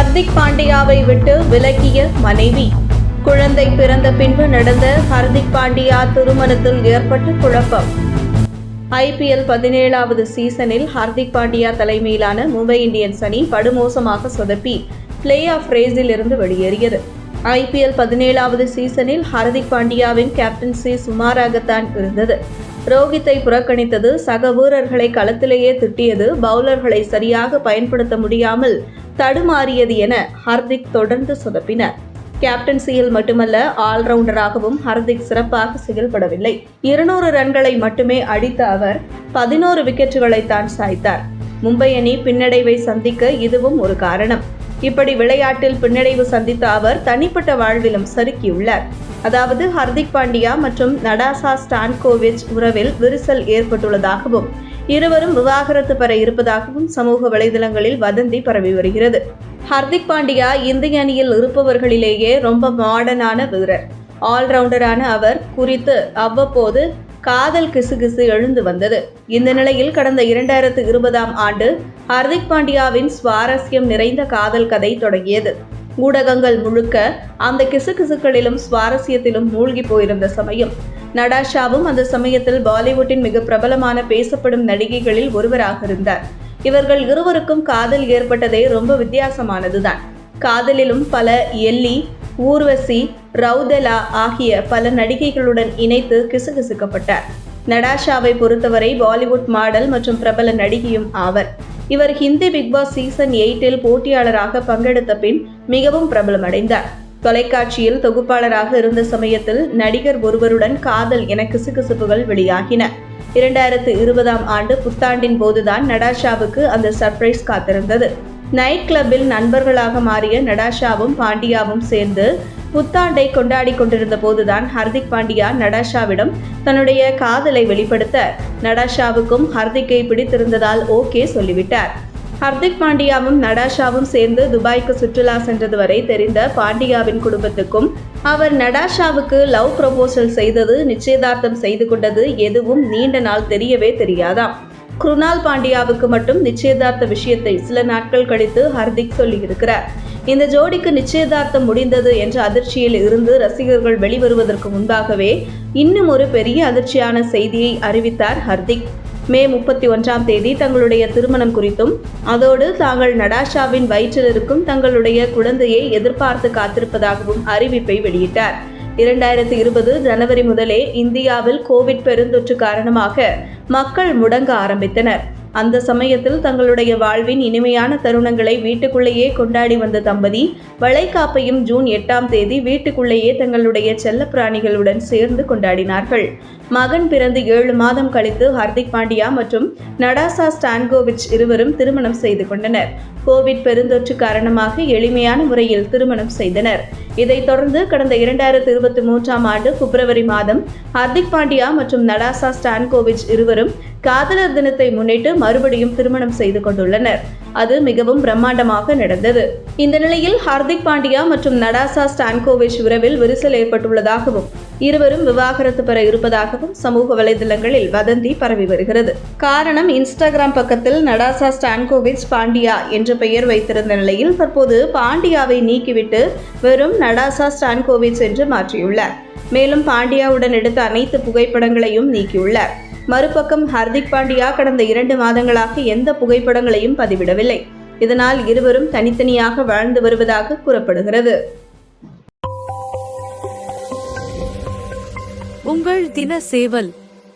ஹர்திக் பாண்டியாவை விட்டு விலகிய மனைவி. குழந்தை பிறந்த பின்பு நடந்த ஹர்திக் பாண்டியா திருமணத்தில் ஏற்பட்ட குழப்பம். ஐபிஎல் பதினேழாவது சீசனில் ஹர்திக் பாண்டியா தலைமையிலான மும்பை இந்தியன்ஸ் அணி படுமோசமாக சொதப்பி பிளே ஆஃப் ரேஸில் இருந்து வெளியேறியது ஐபிஎல் பதினேழாவது சீசனில் ஹர்திக் பாண்டியாவின் கேப்டன்சி சுமாராகத்தான் இருந்தது. ரோஹித்தை புறக்கணித்தது சக வீரர்களை களத்திலேயே திட்டியது பவுலர்களை சரியாக பயன்படுத்த முடியாமல் தடுமாறியது என ஹார்திக் தொடர்ந்து சொதப்பினார். கேப்டன்சியில் மட்டுமல்ல ஆல்ரவுண்டராகவும் ஹர்திக் சிறப்பாக செயல்படவில்லை. இருநூறு ரன்களை மட்டுமே அடித்த அவர் பதினோரு விக்கெட்டுகளை தான் சாய்த்தார். மும்பை அணி பின்னடைவை சந்திக்க இதுவும் ஒரு காரணம். இப்படி விளையாட்டில் பின்னடைவு சந்தித்த அவர் தனிப்பட்ட வாழ்விலும் சறுக்கியுள்ளார். அதாவது ஹர்திக் பாண்டியா மற்றும் நடாசா ஸ்டான்கோவிச் உறவில் விரிசல் ஏற்பட்டுள்ளதாகவும் இருவரும் விவாகரத்து பெற இருப்பதாகவும் சமூக வலைதளங்களில் வதந்தி பரவி வருகிறது. ஹர்திக் பாண்டியா இந்திய அணியில் இருப்பவர்களிலேயே ரொம்ப மாடர்னான வீரர். ஆல்ரவுண்டரான அவர் குறித்து அவ்வப்போது காதல் கிசுகிசு எழுந்து வந்தது. இந்த நிலையில் கடந்த இரண்டாயிரத்து இருபதாம் ஆண்டு ஹர்திக் பாண்டியாவின் சுவாரஸ்யம் நிறைந்த காதல் கதை தொடங்கியது. ஊடகங்கள் முழுக்க அந்த கிசுகிசுக்களிலும் சுவாரஸ்யத்திலும் மூழ்கி போயிருந்த சமயம். நடாஷாவும் அந்த சமயத்தில் பாலிவுட்டின் மிக பிரபலமான பேசப்படும் நடிகைகளில் ஒருவராக இருந்தார். இவர்கள் இருவருக்கும் காதல் ஏற்பட்டதே ரொம்ப வித்தியாசமானதுதான். காதலிலும் பல எல்லி ஊர்வசி ரவுதலா ஆகிய பல நடிகைகளுடன் இணைத்து கிசுகிசுக்கப்பட்டார் நடாஷாவை பொறுத்தவரை பாலிவுட் மாடல் மற்றும் பிரபல நடிகையும் ஆவர். இவர் ஹிந்தி பிக் பாஸ் சீசன் எயிட்டில் போட்டியாளராக பங்கெடுத்த பின் மிகவும் பிரபலமடைந்தார். தொலைக்காட்சியில் தொகுப்பாளராக இருந்த சமயத்தில் நடிகர் ஒருவருடன் காதல் என கிசுகிசுப்புகள் வெளியாகின. இரண்டாயிரத்து இருபதாம் ஆண்டு புத்தாண்டின் போதுதான் நடாஷாவுக்கு அந்த சர்ப்ரைஸ் காத்திருந்தது. நைட் கிளப்பில் நண்பர்களாக மாறிய நடாஷாவும் பாண்டியாவும் சேர்ந்து புத்தாண்டை கொண்டாடி கொண்டிருந்த போதுதான் ஹர்திக் பாண்டியா நடாஷாவிடம் தன்னுடைய காதலை வெளிப்படுத்த நடாஷாவுக்கும் ஹர்திக்கை பிடித்திருந்ததால் ஓகே சொல்லிவிட்டார். ஹர்திக் பாண்டியாவும் நடாஷாவும் சேர்ந்து துபாய்க்கு சுற்றுலா சென்றது வரை தெரிந்த பாண்டியாவின் குடும்பத்துக்கும் அவர் நடாஷாவுக்கு லவ் ப்ரொபோசல் செய்தது நிச்சயதார்த்தம் செய்து கொண்டது எதுவும் நீண்ட நாள் தெரியவே தெரியாதாம். குருணால் பாண்டியாவுக்கு மட்டும் நிச்சயதார்த்த விஷயத்தை சில நாட்கள் கழித்து ஹர்திக் சொல்லியிருக்கிறார். இந்த ஜோடிக்கு நிச்சயதார்த்தம் முடிந்தது என்ற அதிர்ச்சியில் இருந்து ரசிகர்கள் வெளிவருவதற்கு முன்பாகவே இன்னும் ஒரு பெரிய அதிர்ச்சியான செய்தியை அறிவித்தார் ஹர்திக். மே முப்பத்தி ஒன்றாம் தேதி தங்களுடைய திருமணம் குறித்தும் அதோடு தாங்கள் நடாஷாவின் வயிற்றில் இருக்கும் தங்களுடைய குழந்தையை எதிர்பார்த்து காத்திருப்பதாகவும் அறிவிப்பை வெளியிட்டார். இரண்டாயிரத்தி இருபது ஜனவரி முதலே இந்தியாவில் கோவிட் பெருந்தொற்று காரணமாக மக்கள் முடங்க ஆரம்பித்தனர். அந்த சமயத்தில் தங்களுடைய வாழ்வின் இனிமையான தருணங்களை வீட்டுக்குள்ளேயே கொண்டாடி வந்த தம்பதி வளைகாப்பையும் ஜூன் எட்டாம் தேதி வீட்டுக்குள்ளேயே தங்களுடைய செல்லப்பிராணிகளுடன் சேர்ந்து கொண்டாடினார்கள். மகன் பிறந்து ஏழு மாதம் கழித்து ஹர்திக் பாண்டியா மற்றும் நடாசா ஸ்டான்கோவிச் இருவரும் திருமணம் செய்து கொண்டனர். கோவிட் பெருந்தொற்று காரணமாக எளிமையான முறையில் திருமணம் செய்தனர். இதைத் தொடர்ந்து கடந்த இரண்டாயிரத்து இருபத்தி மூன்றாம் ஆண்டு பிப்ரவரி மாதம் ஹர்திக் பாண்டியா மற்றும் நடாசா ஸ்டான்கோவிச் இருவரும் காதலர் தினத்தை முன்னிட்டு மறுபடியும் திருமணம் செய்து கொண்டுள்ளனர். அது மிகவும் பிரம்மாண்டமாக நடந்தது. இந்த நிலையில் ஹார்திக் பாண்டியா மற்றும் நடாசா ஸ்டான்கோவிச் உறவில் விரிசல் ஏற்பட்டுள்ளதாகவும் இருவரும் விவாகரத்து பெற இருப்பதாகவும் சமூக வலைதளங்களில் வதந்தி பரவி வருகிறது. காரணம் இன்ஸ்டாகிராம் பக்கத்தில் நடாசா ஸ்டான்கோவிச் பாண்டியா என்ற பெயர் வைத்திருந்த நிலையில் தற்போது பாண்டியாவை நீக்கிவிட்டு வெறும் நடாசா ஸ்டான்கோவிச் என்று மாற்றியுள்ளார். மேலும் பாண்டியாவுடன் எடுத்த அனைத்து புகைப்படங்களையும் நீக்கியுள்ளார். மறுபக்கம் ஹர்திக் பாண்டியா கடந்த இரண்டு மாதங்களாக எந்த புகைப்படங்களையும் பதிவிடவில்லை. இதனால் இருவரும் தனித்தனியாக வாழ்ந்து வருவதாக கூறப்படுகிறது. உங்கள் தின சேவல்